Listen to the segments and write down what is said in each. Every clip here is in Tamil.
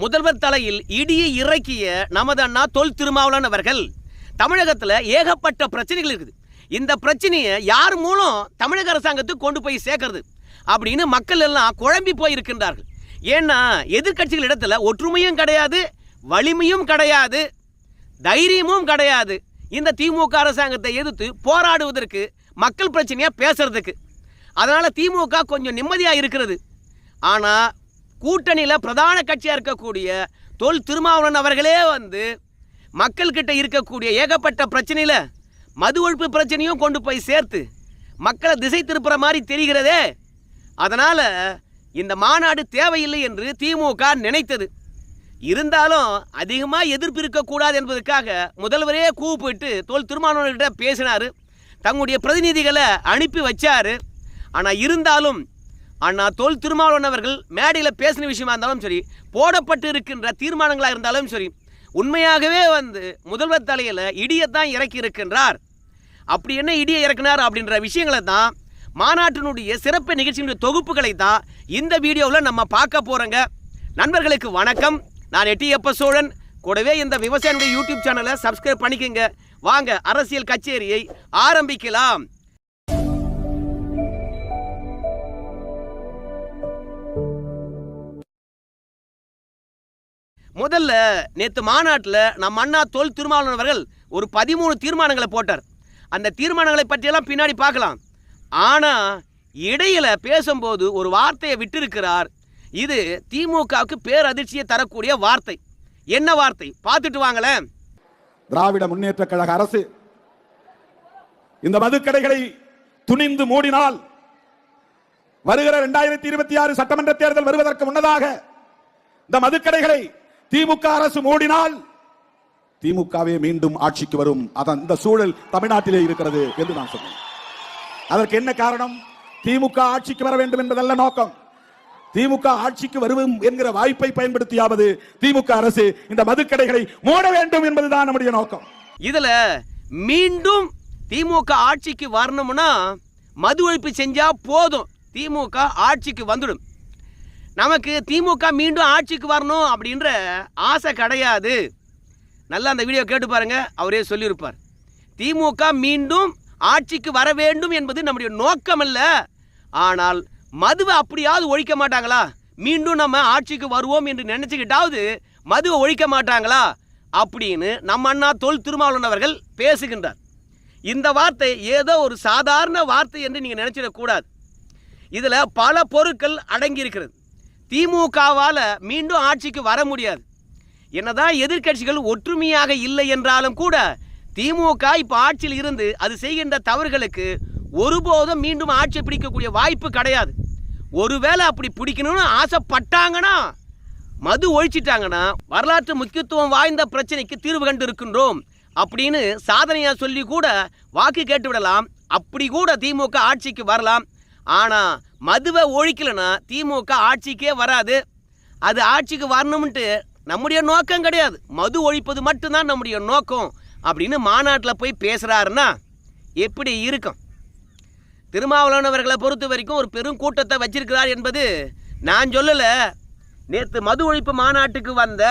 முதல்வர் தலையில் இடியை இறக்கிய நமது அண்ணா தொல் திருமாவளவன் அவர்கள் தமிழகத்தில் ஏகப்பட்ட பிரச்சனைகள் இருக்குது. இந்த பிரச்சனையை யார் மூலம் தமிழக அரசாங்கத்துக்கு கொண்டு போய் சேர்க்கறது அப்படின்னு மக்கள் எல்லாம் குழம்பி போயிருக்கின்றார்கள். ஏன்னா எதிர்க்கட்சிகள் இடத்துல ஒற்றுமையும் கிடையாது வலிமையும் கிடையாது தைரியமும் கிடையாது. இந்த திமுக அரசாங்கத்தை எதிர்த்து போராடுவதற்கு மக்கள் பிரச்சனையாக பேசுறதுக்கு. அதனால் திமுக கொஞ்சம் நிம்மதியாக இருக்கிறது. ஆனால் கூட்டணியில் பிரதான கட்சியாக இருக்கக்கூடிய தொல் திருமாவளவன் அவர்களே வந்து மக்கள்கிட்ட இருக்கக்கூடிய ஏகப்பட்ட பிரச்சனையில் மது ஒழிப்பு பிரச்சனையும் கொண்டு போய் சேர்த்து மக்களை திசை திருப்புற மாதிரி தெரிகிறதே. அதனால் இந்த மாநாடு தேவையில்லை என்று திமுக நினைத்தது. இருந்தாலும் அதிகமாக எதிர்ப்பு இருக்கக்கூடாது என்பதற்காக முதல்வரே கூப்பிட்டு தோல் திருமாவளவன்கிட்ட பேசினார். தங்களுடைய பிரதிநிதிகளை அனுப்பி வச்சார். ஆனால் இருந்தாலும் அண்ணா தோல் திருமாவளவன் அவர்கள் மேடையில் பேசின விஷயமா இருந்தாலும் சரி போடப்பட்டு இருக்கின்ற தீர்மானங்களாக இருந்தாலும் சரி உண்மையாகவே வந்து முதல்வர் தலையில் இடியத்தான் இறக்கி இருக்கின்றார். அப்படி என்ன இடியை இறக்குனார் அப்படின்ற விஷயங்களை தான் மாநாட்டினுடைய சிறப்பு நிகழ்ச்சியினுடைய தொகுப்புகளை தான் இந்த வீடியோவில் நம்ம பார்க்க போகிறோங்க நண்பர்களுக்கு வணக்கம். நான் எட்டியப்ப சோழன். கூடவே இந்த விவசாயினுடைய யூடியூப் சேனலை சப்ஸ்கிரைப் பண்ணிக்கோங்க. வாங்க அரசியல் கச்சேரியை ஆரம்பிக்கலாம். முதல்ல நேற்று மாநாட்டில் நம் அண்ணா தொல் திருமாவளவன் அவர்கள் ஒரு பதிமூணு தீர்மானங்களை போட்டார். அந்த தீர்மானங்களை பற்றியெல்லாம் பின்னாடி பார்க்கலாம். ஆனால் இடையில பேசும்போது ஒரு வார்த்தையை விட்டிருக்கிறார். இது திமுகவுக்கு பேரதிர்ச்சியை தரக்கூடிய வார்த்தை. என்ன வார்த்தை? பார்த்துட்டு வாங்களேன். திராவிட முன்னேற்ற கழக அரசு இந்த மதுக்கடைகளை துணிந்து மூடினால் வருகிற இரண்டாயிரத்தி இருபத்தி ஆறு சட்டமன்ற தேர்தல் வருவதற்கு முன்னதாக இந்த மதுக்கடைகளை திமுக அரசு மூடினால் திமுகவே மீண்டும் ஆட்சிக்கு வரும். அதன் இந்த சூழல் தமிழ்நாட்டிலே இருக்கிறது என்று நான் சொன்னேன். அதற்கு என்ன காரணம்? திமுக ஆட்சிக்கு வர வேண்டும் என்பதல்ல நோக்கம். திமுக ஆட்சிக்கு வருவோம் என்கிற வாய்ப்பை பயன்படுத்தியாவது திமுக அரசு இந்த மதுக்கடைகளை மூட வேண்டும் என்பதுதான் நம்முடைய நோக்கம். இதுல மீண்டும் திமுக ஆட்சிக்கு வரணும்னா மது ஒழிப்பு செஞ்சா போதும். திமுக ஆட்சிக்கு வந்துடும். நமக்கு திமுக மீண்டும் ஆட்சிக்கு வரணும் அப்படின்ற ஆசை கிடையாது. நல்லா அந்த வீடியோ கேட்டு பாருங்க அவரே சொல்லியிருப்பார். திமுக மீண்டும் ஆட்சிக்கு வர வேண்டும் என்பது நம்முடைய நோக்கம் அல்ல ஆனால் மதுவை அப்படியாவது ஒழிக்க மாட்டாங்களா? மீண்டும் நம்ம ஆட்சிக்கு வருவோம் என்று நினைச்சுக்கிட்டாவது மதுவை ஒழிக்க மாட்டாங்களா? அப்படின்னு நம்ம அண்ணா தொல் திருமாவளவன் அவர்கள் பேசுகின்றார். இந்த வார்த்தை ஏதோ ஒரு சாதாரண வார்த்தை என்று நீங்கள் நினைச்சிடக்கூடாது. இதில் பல பொருட்கள் அடங்கியிருக்கிறது. திமுகவால் மீண்டும் ஆட்சிக்கு வர முடியாது. என்னதான் எதிர்க்கட்சிகள் ஒற்றுமையாக இல்லை என்றாலும் கூட திமுக இப்போ ஆட்சியில் இருந்து அது செய்கின்ற தவறுகளுக்கு ஒருபோதும் மீண்டும் ஆட்சி பிடிக்கக்கூடிய வாய்ப்பு கிடையாது. ஒருவேளை அப்படி பிடிக்கணும்னு ஆசைப்பட்டாங்கன்னா மது ஒழிச்சிட்டாங்கன்னா வரலாற்று முக்கியத்துவம் வாய்ந்த பிரச்சனைக்கு தீர்வு கண்டு இருக்கின்றோம் அப்படின்னு சாதனையாக சொல்லி கூட வாக்கு கேட்டு விடலாம் அப்படி கூட திமுக ஆட்சிக்கு வரலாம். ஆனால் மதுவை ஒழிக்கலைன்னா திமுக ஆட்சிக்கே வராது. அது ஆட்சிக்கு வரணும்ன்ட்டு நம்முடைய நோக்கம் கிடையாது. மது ஒழிப்பது மட்டும்தான் நம்முடைய நோக்கம் அப்படின்னு மாநாட்டில் போய் பேசுகிறாருன்னா எப்படி இருக்கும்? திருமாவளவனவர்களை பொறுத்த வரைக்கும் ஒரு பெரும் கூட்டத்தை வச்சிருக்கிறார் என்பது நான் சொல்லலை. நேற்று மது ஒழிப்பு மாநாட்டுக்கு வந்த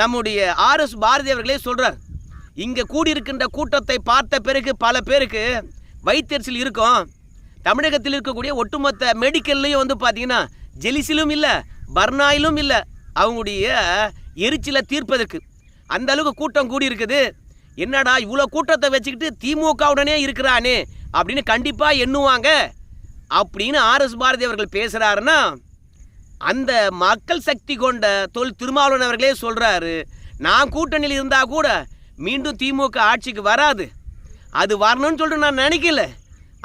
நம்முடைய ஆர்எஸ் பாரதி அவர்களே சொல்கிறார் இங்கே கூடியிருக்கின்ற கூட்டத்தை பார்த்த பிறகு பல பேருக்கு வயிற்றெரிச்சல் இருக்கும். தமிழகத்தில் இருக்கக்கூடிய ஒட்டுமொத்த மெடிக்கல்லையும் வந்து பார்த்தீங்கன்னா ஜெலிசிலும் இல்லை பர்னாயிலும் இல்லை அவங்களுடைய எரிச்சலை தீர்ப்பதற்கு. அந்த அளவுக்கு கூட்டம் கூடி இருக்குது என்னடா இவ்வளோ கூட்டத்தை வச்சுக்கிட்டு திமுகவுடனே இருக்கிறானே அப்படின்னு கண்டிப்பாக எண்ணுவாங்க. அப்படின்னு ஆர்எஸ் பாரதி அவர்கள் பேசுகிறாருன்னா அந்த மக்கள் சக்தி கொண்ட தொல் திருமாவளவன் அவர்களே சொல்கிறாரு நான் கூட்டணியில் இருந்தால் கூட மீண்டும் திமுக ஆட்சிக்கு வராது. அது வரணும்னு சொல்லிட்டு நான் நினைக்கல.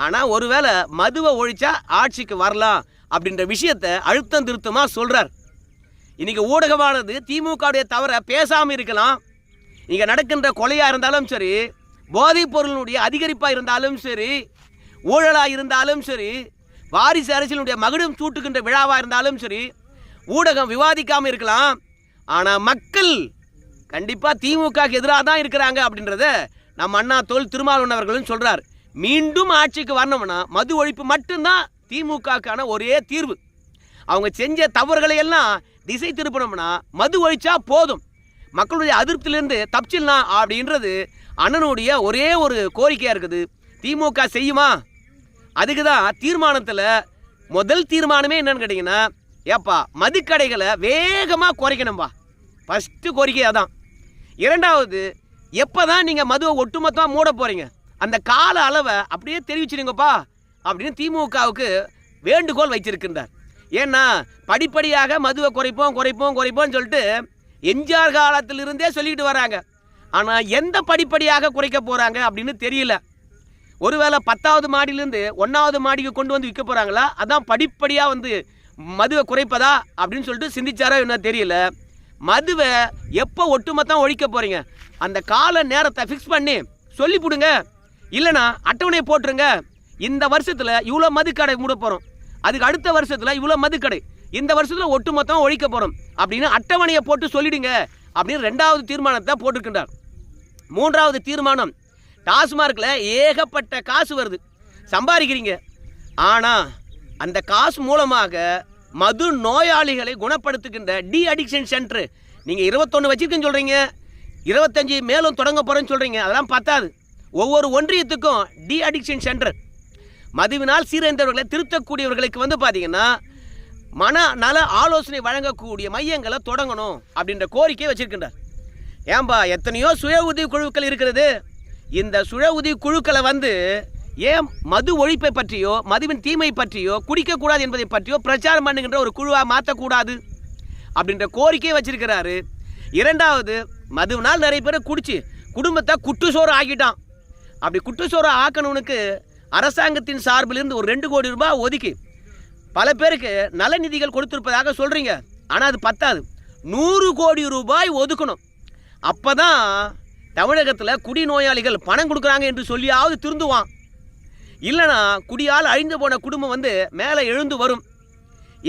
ஆனால் ஒருவேளை மதுவை ஒழிச்சா ஆட்சிக்கு வரலாம் அப்படின்ற விஷயத்தை அழுத்தம் திருத்தமாக சொல்கிறார் இன்னைக்கு ஊடகமானது திமுகவுடைய தவிர பேசாமல் இருக்கலாம். இங்கே நடக்கின்ற கொலையாக இருந்தாலும் சரி போதைப் பொருளினுடைய அதிகரிப்பாக இருந்தாலும் சரி ஊழலாக இருந்தாலும் சரி வாரிசு அரசியலுடைய மகுடம் சூட்டுகின்ற விழாவாக இருந்தாலும் சரி ஊடகம் விவாதிக்காமல் இருக்கலாம். ஆனால் மக்கள் கண்டிப்பாக திமுகக்கு எதிராக தான் இருக்கிறாங்க அப்படின்றத நம்ம அண்ணா தோல் திருமாவளவன் அவர்களும் சொல்கிறார் மீண்டும் ஆட்சிக்கு வரணும்னா மது ஒழிப்பு மட்டும்தான் திமுகக்கான ஒரே தீர்வு. அவங்க செஞ்ச தவறுகளை எல்லாம் திசை திருப்பணும்னா மது ஒழிச்சா போதும். மக்களுடைய அதிருப்தியிலிருந்து தப்பிச்சிடலாம் அப்படின்றது அண்ணனுடைய ஒரே ஒரு கோரிக்கையாக இருக்குது. திமுக செய்யுமா? அதுக்கு தான் தீர்மானத்தில் முதல் தீர்மானமே என்னன்னு கேட்டிங்கன்னா ஏப்பா மதுக்கடைகளை வேகமாக குறைக்கணும்பா. ஃபஸ்ட்டு கோரிக்கை அதான் இரண்டாவது எப்போ தான் நீங்கள் மதுவை ஒட்டுமொத்தமாக மூட போகிறீங்க அந்த கால அளவை அப்படியே தெரிவிச்சிடுங்கப்பா அப்படின்னு திமுகவுக்கு வேண்டுகோள் வச்சிருக்கின்றார் ஏன்னா படிப்படியாக மதுவை குறைப்போம் குறைப்போம் குறைப்போம்னு சொல்லிட்டு எம்ஜிஆர் காலத்திலிருந்தே சொல்லிட்டு வராங்க. ஆனால் எந்த படிப்படியாக குறைக்க போகிறாங்க அப்படின்னு தெரியல. ஒருவேளை பத்தாவது மாடியிலேருந்து ஒன்றாவது மாடிக்கு கொண்டு வந்து விற்க போகிறாங்களா அதான் படிப்படியாக வந்து மதுவை குறைப்பதா அப்படின்னு சொல்லிட்டு சிந்திச்சாரோ என்ன தெரியல. மதுவை எப்போ ஒட்டுமொத்தம் ஒழிக்க போகிறீங்க அந்த கால நேரத்தை ஃபிக்ஸ் பண்ணி சொல்லிவிடுங்க இல்லைனா அட்டவணையை போட்டுருங்க. இந்த வருஷத்தில் இவ்வளோ மதுக்கடை மூட போகிறோம் அதுக்கு அடுத்த வருஷத்தில் இவ்வளோ மதுக்கடை. இந்த வருஷத்தில் ஒட்டுமொத்தம் ஒழிக்க போகிறோம் அப்படின்னு அட்டவணையை போட்டு சொல்லிடுங்க அப்படின்னு ரெண்டாவது தீர்மானத்தை போட்டிருக்கின்றார். மூன்றாவது தீர்மானம் டாஸ்மார்க்கில் ஏகப்பட்ட காசு வருது. சம்பாதிக்கிறீங்க. ஆனால் அந்த காசு மூலமாக மது நோயாளிகளை குணப்படுத்துகின்ற டி அடிக்ஷன் சென்டர். நீங்கள் இருபத்தொன்று வச்சுருக்குன்னு சொல்கிறீங்க இருபத்தஞ்சி மேலும் தொடங்க போகிறேன்னு சொல்கிறீங்க அதெல்லாம் பத்தாது. ஒவ்வொரு ஒன்றியத்துக்கும் டி அடிக்ஷன் சென்டர் மதுவினால் சீரழிந்தவர்களை திருத்தக்கூடியவர்களுக்கு வந்து பார்த்தீங்கன்னா மன நல ஆலோசனை வழங்கக்கூடிய மையங்களை தொடங்கணும் அப்படின்ற கோரிக்கையை வச்சிருக்கின்றார். ஏன்பா எத்தனையோ சுய உதவி குழுக்கள் இருக்கிறது. இந்த சுய உதவி குழுக்களை வந்து ஏன் மது ஒழிப்பை பற்றியோ மதுவின் தீமை பற்றியோ குடிக்கக்கூடாது என்பதை பற்றியோ பிரச்சாரம் பண்ணுகின்ற ஒரு குழுவாக மாற்றக்கூடாது அப்படின்ற கோரிக்கையை வச்சிருக்கிறாரு. இரண்டாவது மதுவினால் நிறைய பேர் குடிச்சு குடும்பத்தை குட்டுசோறு ஆக்கிட்டான். அப்படி குட்டுசோறு ஆக்கணுனுக்கு அரசாங்கத்தின் சார்பிலிருந்து ஒரு ரெண்டு கோடி ரூபாய் ஒதுக்கி பல பேருக்கு நலநிதிகள் கொடுத்துருப்பதாக சொல்கிறீங்க ஆனால் அது பத்தாது. நூறு கோடி ரூபாய் ஒதுக்கணும். அப்போ தான் தமிழகத்தில் குடிநோயாளிகள் பணம் கொடுக்குறாங்க என்று சொல்லியாவது திருந்துவான். இல்லைனா குடியால் அழிந்து போன குடும்பம் வந்து மேலே எழுந்து வரும்.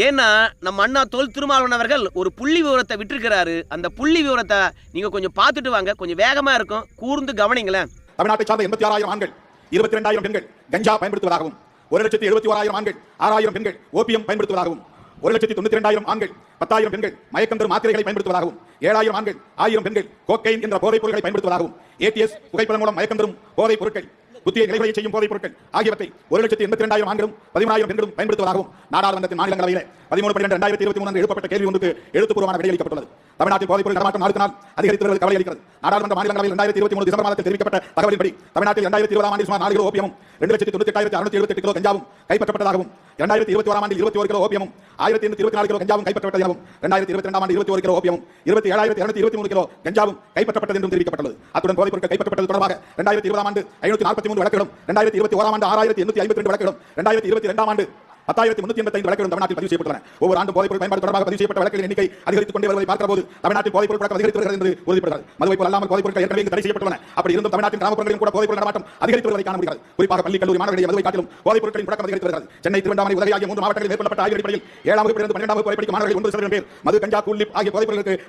ஏன்னா நம்ம அண்ணா தொல் திருமாவளவன் அவர்கள் ஒரு புள்ளி விவரத்தை விட்டுருக்கிறாரு. அந்த புள்ளி விவரத்தை நீங்கள் கொஞ்சம் பார்த்துட்டு வாங்க. கொஞ்சம் வேகமாக இருக்கும். கூர்ந்து கவனிங்களேன். தமிழ்நாட்டை சார்ந்த எண்பத்தி ஆறாயிரம் ஆண்கள் இருபத்தி ரெண்டாயிரம் பெண்கள் கஞ்சா பயன்படுத்துவதாகவும் ஒரு லட்சத்தி எழுபத்தி ஓராயிரம் ஆண்கள் ஆறாயிரம் பெண்கள் ஓபியம் பயன்படுத்துவதாகவும் ஒரு லட்சத்தி தொண்ணூத்தி ரெண்டாயிரம் ஆண்கள் பத்தாயிரம் பெண்கள் மயக்கம் தரும் மாத்திரைகளை பயன்படுத்துவதாகவும் ஏழாயிரம் ஆண்கள் ஆயிரம் பெண்கள் கோக்கைன் என்ற போதைப் பொருட்களை பயன்படுத்துவதாகவும் ஏடிஎஸ் புகைப்படம் மூலம் மயக்கம் தரும் போதைப் பொருட்கள் புத்திய நிலைகளை செய்யும் போதைப் பொருட்கள் ஆகியவற்றை ஒரு லட்சத்தி எண்பத்தி ரெண்டாயிரம் ஆண்களும் பதிமூணாயிரம் பெண்களும் பயன்படுத்துவதாகவும் நாடாளுமன்றத்தின் மாநிலங்களவையில் பதிமூணு பன்னிரண்டு ரெண்டாயிரத்தி இருபத்தி மூணு எழுப்பப்பட்ட கேள்வி ஒன்றுக்கு எழுத்துப்பூர்வமான விடையளிக்கப்பட்டுள்ளது தமிழ்நாட்டில் போதைப் பொருள் நடமாட்டம் நாளுக்கு நாள் அதிகரித்து வருவது கவலை அளிக்கிறது. நாடாளுமன்ற மாநிலங்களவையில் ரெண்டாயிரத்தி இருபத்தி மூணு டிசம்பர் மாதத்தில் தெரிவிக்கப்பட்ட தகவலின்படி தமிழ்நாட்டில் ரெண்டாயிரத்தி இருபதாம் ஆண்டில் சுமார் நாலு கிலோ ஓபியமும் ரெண்டு லட்சத்தி தொண்ணூத்தி எட்டாயிரத்தி அறுநூத்தி எழுபத்தி எட்டு கிலோ கஞ்சாவும் கைப்பற்றப்பட்டதாகவும் இரண்டாயிரத்தி இருபத்தி ஓராம் ஆண்டில் இருபத்தி ஒரு கிலோ ஓபியமும் ஆயிரத்தி எண்ணூத்தி இருபத்தி நாலு கிலோ கஞ்சாவும் கைப்பற்றப்பட்டது எனவும் இரண்டாயிரத்தி இருபத்தி ரெண்டாம் ஆண்டு இருபத்தி ஒரு கிலோ ஓபியமும் இருபத்தி ஏழாயிரத்தி இருநூத்தி இருபத்தி மூணு கிலோ கஞ்சாவும் கைப்பற்றப்பட்டது என்றும் தெரிவிக்கப்பட்டுள்ளது அத்துடன் போதைப் பொருட்கள் கைப்பற்றப்பட்டது தொடர்பாக இரண்டாயிரத்தி இருபதாம் ஆண்டு ஐநூத்தி நாற்பத்தி மூன்று வழக்குகளும் இரண்டாயிரத்தி இருபத்தி ஓராம் ஆண்டு ஆறாயிரத்தி எண்ணூத்தி ஐம்பத்தி ரெண்டு வழக்குகளும் ரெண்டாயிரத்தி இருபத்தி ரெண்டாம் ஆண்டு பத்தாயிரத்தி முன்னூத்தி எண்பத்தி ஐந்து தமிழ்நாட்டில் பதிவு செய்யப்பட்டுள்ளன. ஒவ்வொரு ஆண்டு போதைப் பயன்பாடு தொடர்பாக பதிவு செய்யப்பட்ட வழக்குகளின் எண்ணிக்கை அதிகரித்துக் கொண்டே வருவதை பார்க்கிற போது தமிழ்நாட்டில் போதைப் பழக்கம் அதிகரித்து வருகிறது உறுதிப்படுகிறது. மதுவை போல் அல்லாமல் ஏற்கனவே தடை செய்யப்பட்டுள்ளன. அப்படி இருந்தும் தமிழ்நாட்டின் கிராமப்புறங்களிலும் கூட நடமாட்டம் அதிகரித்து வருவதை காண முடிகிறது குறிப்பாக பள்ளி கல்லூரி மாணவர்களிடையே மதுவை காட்டிலும் போதைப் புழக்கம் அதிகரித்து வருகிறது. சென்னை திருவண்ணாமலை உதவி ஆகிய மூன்று மாவட்டங்களில் மேற்கொள்ளப்பட்ட ஆய்வு அடிப்படையில் ஏழாம் வகுப்பிலிருந்து பன்னிரெண்டாம் வகுப்பு படிக்கும் மாணவர்கள் ஒன்பது சதவீதம் பேர் மது கஞ்சா ஆகிய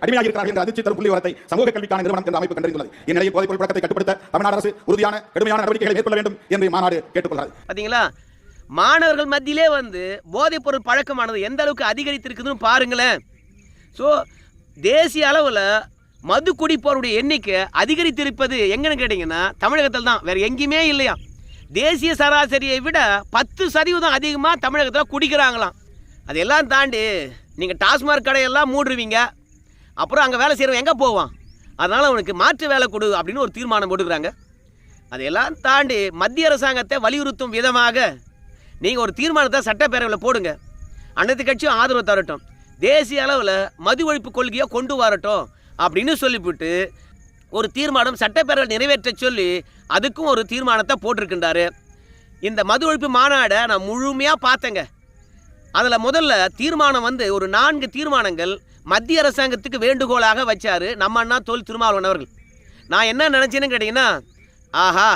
அடிமையாக இருக்கிறார்கள் என்ற அதிர்ச்சி தரும் புள்ளி விவரத்தை சமூக கல்விக்கான நிறுவனம் என்ற அமைப்பு கண்டறிந்துள்ளது. இந்நிலையில் பழக்கத்தை கட்டுப்படுத்த தமிழ்நாடு அரசு உறுதியான கடுமையான நடவடிக்கைகளை மேற்கொள்ள வேண்டும் என்று மாநாடு கேட்டுக்கொள்கிறார் பாத்தீங்களா? மாணவர்கள் மத்தியிலே வந்து போதைப்பொருள் பழக்கமானது எந்த அளவுக்கு அதிகரித்திருக்குதுன்னு பாருங்களேன். ஸோ தேசிய அளவில் மது குடிப்போருடைய எண்ணிக்கை அதிகரித்திருப்பது எங்கன்னு கேட்டிங்கன்னா தமிழகத்தில் தான். வேறு எங்கேயுமே இல்லையா? தேசிய சராசரியை விட பத்து சதவீதம் அதிகமாக தமிழகத்தில் குடிக்கிறாங்களாம். அதெல்லாம் தாண்டி நீங்கள் டாஸ்மாக் கடையெல்லாம் மூடுருவீங்க அப்புறம் அங்கே வேலை செய்கிறவன் எங்கே போவான்? அதனால் அவனுக்கு மாற்று வேலை கொடு அப்படின்னு ஒரு தீர்மானம் போட்டுக்கிறாங்க. அதையெல்லாம் தாண்டி மத்திய அரசாங்கத்தை வலியுறுத்தும் விதமாக நீங்கள் ஒரு தீர்மானத்தை சட்டப்பேரவையில் போடுங்க. அனைத்து கட்சியும் ஆதரவு தரட்டும். தேசிய அளவில் மது ஒழிப்பு கொள்கையை கொண்டு வரட்டும் அப்படின்னு சொல்லிவிட்டு ஒரு தீர்மானம் சட்டப்பேரவையில் நிறைவேற்ற சொல்லி அதுக்கும் ஒரு தீர்மானத்தை போட்டிருக்கின்றாரு. இந்த மது ஒழிப்பு மாநாடை நான் முழுமையாக பார்த்தேங்க. அதில் முதல்ல தீர்மானம் வந்து ஒரு நான்கு தீர்மானங்கள் மத்திய அரசாங்கத்துக்கு வேண்டுகோளாக வச்சார் நம்ம அண்ணா தொல் திருமாவளவன் அவர்கள். நான் என்ன நினச்சேன்னு கேட்டிங்கன்னா ஆஹா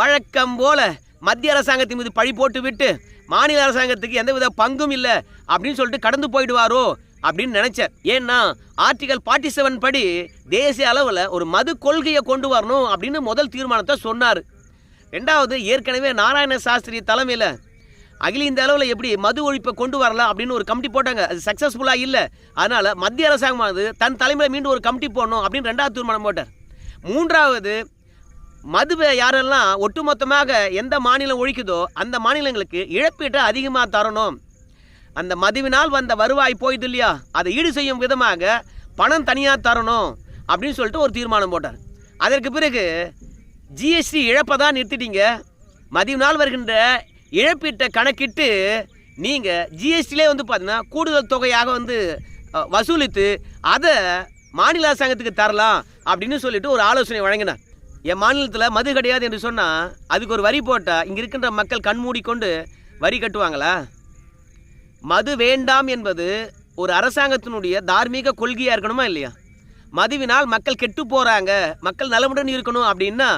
வழக்கம் போல மத்திய அரசாங்கத்தின் மீது பழி போட்டு விட்டு மாநில அரசாங்கத்துக்கு எந்தவித பங்கும் இல்லை அப்படின்னு சொல்லிட்டு கடந்து போயிடுவாரோ அப்படின்னு நினச்சேன். ஏன்னா ஆர்டிகல் ஃபார்ட்டி செவன் படி தேசிய அளவில் ஒரு மது கொள்கையை கொண்டு வரணும் அப்படின்னு முதல் தீர்மானத்தை சொன்னார். ரெண்டாவது ஏற்கனவே நாராயண சாஸ்திரி தலைமையில் அகில இந்த அளவில் எப்படி மது ஒழிப்பை கொண்டு வரலாம்? அப்படின்னு ஒரு கமிட்டி போட்டாங்க. அது சக்ஸஸ்ஃபுல்லாக இல்லை. அதனால் மத்திய அரசாங்கமானது தன் தலைமையில் மீண்டும் ஒரு கமிட்டி போடணும் அப்படின்னு ரெண்டாவது தீர்மானம் போட்டார். மூன்றாவது மதுவை யாரெல்லாம் ஒட்டுமொத்தமாக எந்த மாநிலம் ஒழிக்குதோ அந்த மாநிலங்களுக்கு இழப்பீட்டை அதிகமாக தரணும். அந்த மதுவினால் வந்த வருவாய் போயிடுது இல்லையா? அதை ஈடு செய்யும் விதமாக பணம் தனியாக தரணும் அப்படின்னு சொல்லிட்டு ஒரு தீர்மானம் போட்டார். அதற்கு பிறகு ஜிஎஸ்டி இழப்பை தான் நிறுத்திட்டீங்க. நாள் வருகின்ற இழப்பீட்டை கணக்கிட்டு நீங்கள் ஜிஎஸ்டிலே வந்து பார்த்தீங்கன்னா கூடுதல் தொகையாக வந்து வசூலித்து அதை மாநில அரசாங்கத்துக்கு தரலாம் அப்படின்னு சொல்லிட்டு ஒரு ஆலோசனை வழங்கினார். என் மாநிலத்தில் மது கிடையாது என்று சொன்னால் அதுக்கு ஒரு வரி போட்டால் இங்கே இருக்கின்ற மக்கள் கண்மூடி கொண்டு வரி கட்டுவாங்களா? மது வேண்டாம் என்பது ஒரு அரசாங்கத்தினுடைய தார்மீக கொள்கையாக இருக்கணுமா இல்லையா? மதுவினால் மக்கள் கெட்டு போகிறாங்க மக்கள் நலமுடன் இருக்கணும் அப்படின்னா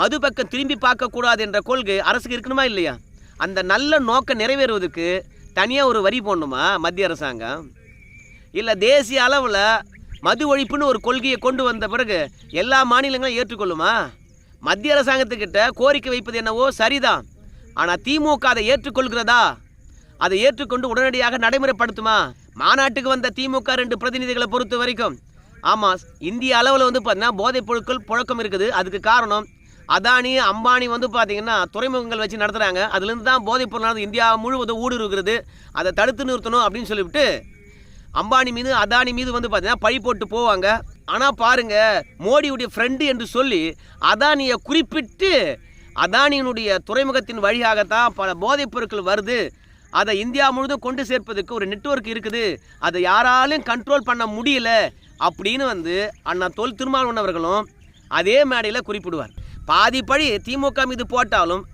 மது பக்கம் திரும்பி பார்க்கக்கூடாது என்ற கொள்கை அரசுக்கு இருக்கணுமா இல்லையா? அந்த நல்ல நோக்கம் நிறைவேறுவதற்கு தனியாக ஒரு வரி போடணுமா மத்திய அரசாங்கம்? இல்லை தேசிய அளவில் மது ஒழிப்புன்னு ஒரு கொள்கையை கொண்டு வந்த பிறகு எல்லா மாநிலங்களும் ஏற்றுக்கொள்ளுமா? மத்திய அரசாங்கத்துக்கிட்ட கோரிக்கை வைப்பது என்னவோ சரிதான். ஆனால் திமுக அதை ஏற்றுக்கொள்கிறதா? அதை ஏற்றுக்கொண்டு உடனடியாக நடைமுறைப்படுத்துமா? மாநாட்டுக்கு வந்த திமுக ரெண்டு பிரதிநிதிகளை பொறுத்த வரைக்கும். ஆமாம் இந்திய அளவில் வந்து பார்த்தீங்கன்னா போதைப் பொருட்கள் புழக்கம் இருக்குது. அதுக்கு காரணம் அதானி அம்பானி வந்து பார்த்தீங்கன்னா துறைமுகங்கள் வச்சு நடத்துகிறாங்க அதுலேருந்து தான் போதைப் பொருளானது இந்தியா முழுவதும் ஊடுருவுகிறது. அதை தடுத்து நிறுத்தணும் அப்படின்னு சொல்லிவிட்டு அம்பானி மீது அதானி மீது வந்து பார்த்தீங்கன்னா பழி போட்டு போவாங்க. ஆனால் பாருங்க மோடியுடைய ஃப்ரெண்டு என்று சொல்லி அதானியை குறிப்பிட்டு அதானியினுடைய துறைமுகத்தின் வழியாகத்தான் பல போதைப் பொருட்கள் வருது. அதை இந்தியா முழுதும் கொண்டு சேர்ப்பதற்கு ஒரு நெட்வொர்க் இருக்குது. அதை யாராலும் கண்ட்ரோல் பண்ண முடியல அப்படின்னு வந்து அண்ணா தொல் திருமாவளவனவர்களும் அதே மேடையில் குறிப்பிடுவார். பாதி பழி திமுக மீது போட்டாலும்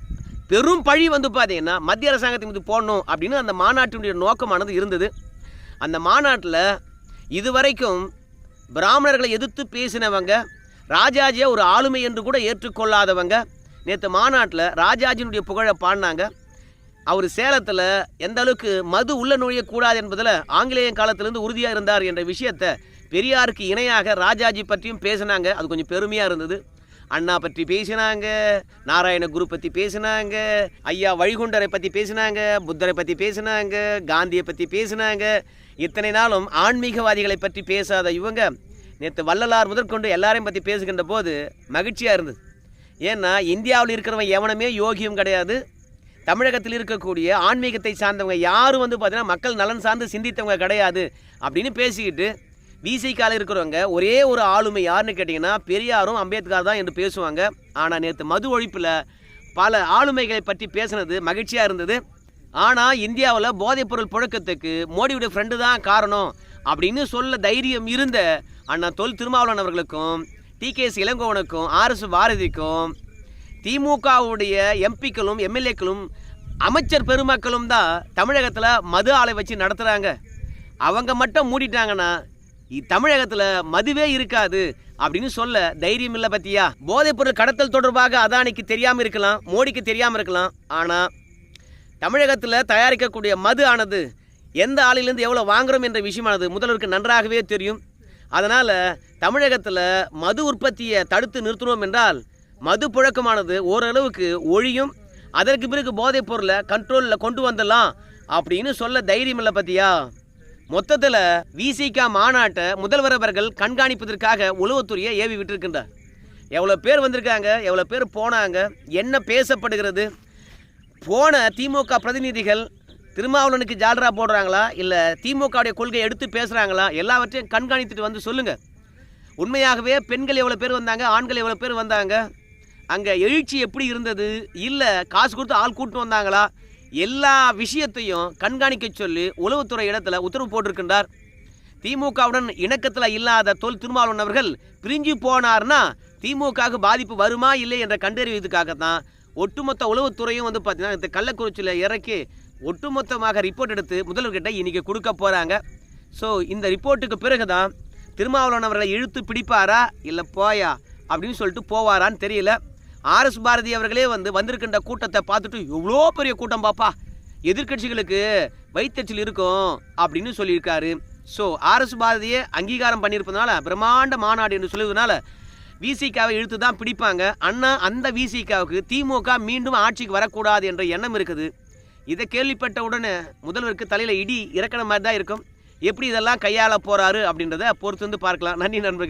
பெரும் பழி வந்து பார்த்தீங்கன்னா மத்திய அரசாங்கத்தின் மீது போடணும் அப்படின்னு அந்த மாநாட்டினுடைய நோக்கமானது இருந்தது. அந்த மாநாட்டில் இதுவரைக்கும் பிராமணர்களை எதிர்த்து பேசினவங்க ராஜாஜியை ஒரு ஆளுமை என்று கூட ஏற்றுக்கொள்ளாதவங்க நேற்று மாநாட்டில் ராஜாஜினுடைய புகழை பாடினாங்க. அவர் சேலத்தில் எந்த அளவுக்கு மது உள்ள நுழையக்கூடாது என்பதில் ஆங்கிலேய காலத்திலிருந்து உறுதியாக இருந்தார் என்ற விஷயத்தை பெரியாருக்கு இணையாக ராஜாஜி பற்றியும் பேசினாங்க. அது கொஞ்சம் பெருமையாக இருந்தது. அண்ணா பற்றி பேசினாங்க நாராயண குரு பற்றி பேசினாங்க ஐயா வழிகுண்டரை பற்றி பேசினாங்க புத்தரை பற்றி பேசினாங்க காந்தியை பற்றி பேசினாங்க. இத்தனை நாளும் ஆன்மீகவாதிகளை பற்றி பேசாத இவங்க நேற்று வள்ளலார் முதற்கொண்டு எல்லாரையும் பற்றி பேசுகின்ற போது மகிழ்ச்சியாக இருந்தது. ஏன்னா இந்தியாவில் இருக்கிறவன் எவனுமே யோகியும் கிடையாது. தமிழகத்தில் இருக்கக்கூடிய ஆன்மீகத்தை சார்ந்தவங்க யாரும் வந்து பார்த்தீங்கன்னா மக்கள் நலன் சார்ந்து சிந்தித்தவங்க கிடையாது அப்படின்னு பேசிக்கிட்டு விசிகால இருக்கிறவங்க ஒரே ஒரு ஆளுமை யாருன்னு கேட்டிங்கன்னா பெரியாரும் அம்பேத்கர் தான் என்று பேசுவாங்க. ஆனால் நேற்று மது ஒழிப்பில் பல ஆளுமைகளை பற்றி பேசுனது மகிழ்ச்சியாக இருந்தது. ஆனால் இந்தியாவில் போதைப்பொருள் புழக்கத்துக்கு மோடியுடைய ஃப்ரெண்டு தான் காரணம் அப்படின்னு சொல்ல தைரியம் இருந்த அண்ணா தொல் திருமாவளவன் அவர்களுக்கும் டி கே இளங்கோவனுக்கும் ஆர்எஸ் பாரதிக்கும் திமுகவுடைய எம்பிக்களும் எம்எல்ஏக்களும் அமைச்சர் பெருமக்களும் தான் தமிழகத்தில் மது ஆலை வச்சு நடத்துகிறாங்க அவங்க மட்டும் மூடிட்டாங்கன்னா தமிழகத்தில் மதுவே இருக்காது அப்படின்னு சொல்ல தைரியம் இல்லை பத்தியா? போதைப்பொருள் கடத்தல் தொடர்பாக அதானிக்கு தெரியாமல் இருக்கலாம் மோடிக்கு தெரியாமல் இருக்கலாம். ஆனால் தமிழகத்தில் தயாரிக்கக்கூடிய மது ஆனது எந்த ஆலையிலேருந்து எவ்வளோ வாங்குறோம் என்ற விஷயமானது முதல்வருக்கு நன்றாகவே தெரியும். அதனால் தமிழகத்தில் மது உற்பத்தியை தடுத்து நிறுத்தினோம் என்றால் மது புழக்கமானது ஓரளவுக்கு ஒழியும். அதற்கு பிறகு போதைப் பொருளை கண்ட்ரோலில் கொண்டு வந்துடலாம் அப்படின்னு சொல்ல தைரியம் இல்லை பத்தியா? மொத்தத்தில் விசிகா மாநாட்டை முதல்வர் அவர்கள் கண்காணிப்பதற்காக உளவுத்துறையை ஏவி விட்டுருக்கின்றார். எவ்வளோ பேர் வந்திருக்காங்க எவ்வளோ பேர் போனாங்க என்ன பேசப்படுகிறது போன திமுக பிரதிநிதிகள் திருமாவளவனுக்கு ஜால்ரா போடுறாங்களா? இல்லை திமுகவுடைய கொள்கையை எடுத்து பேசுகிறாங்களா எல்லாவற்றையும் கண்காணித்துட்டு வந்து சொல்லுங்கள் உண்மையாகவே பெண்கள் எவ்வளோ பேர் வந்தாங்க? ஆண்கள் எவ்வளோ பேர் வந்தாங்க? அங்கே எழுச்சி எப்படி இருந்தது? இல்லை காசு கொடுத்து ஆள் கூட்டு வந்தாங்களா? எல்லா விஷயத்தையும் கண்காணிக்க சொல்லி உளவுத்துறை இடத்துல உத்தரவு போட்டிருக்கின்றார். திமுகவுடன் இணக்கத்தில் இல்லாத தொல் திருமாவளவன் அவர்கள் பிரிஞ்சு போனார்னா திமுகவுக்கு பாதிப்பு வருமா? இல்லை என்ற கண்டறிவதற்காகத்தான் ஒட்டுமொத்த உளவுத்துறையும் வந்து பார்த்தீங்கன்னா இந்த கள்ளக்குறிச்சியில் இறக்கி ஒட்டுமொத்தமாக ரிப்போர்ட் எடுத்து முதல்வர்கிட்ட இன்றைக்கி கொடுக்க போகிறாங்க ஸோ இந்த ரிப்போர்ட்டுக்கு பிறகு தான் திருமாவளவன் அவர்களை இழுத்து பிடிப்பாரா? இல்லை போயா? அப்படின்னு சொல்லிட்டு போவாரான்னு தெரியல. ஆர்எஸ் பாரதி அவர்களே வந்து வந்திருக்கின்ற கூட்டத்தை பார்த்துட்டு எவ்வளோ பெரிய கூட்டம் பாப்பா? எதிர்க்கட்சிகளுக்கு வைத்தறிச்சல் இருக்கும் அப்படின்னு சொல்லியிருக்காரு. ஸோ ஆர்எஸ் பாரதியே அங்கீகாரம் பண்ணியிருப்பதனால பிரம்மாண்ட மாநாடு என்று சொல்லுவதனால விசிகாவை இழுத்து தான் பிடிப்பாங்க. அண்ணா அந்த விசிகாவுக்கு திமுக மீண்டும் ஆட்சிக்கு வரக்கூடாது என்ற எண்ணம் இருக்குது. இதை கேள்விப்பட்ட உடனே முதல்வருக்கு தலையில் இடி இறக்கிற மாதிரி தான் இருக்கும். எப்படி இதெல்லாம் கையாள போறாரு அப்படின்றத பொறுத்து வந்து பார்க்கலாம். நன்றி நண்பர்கள்.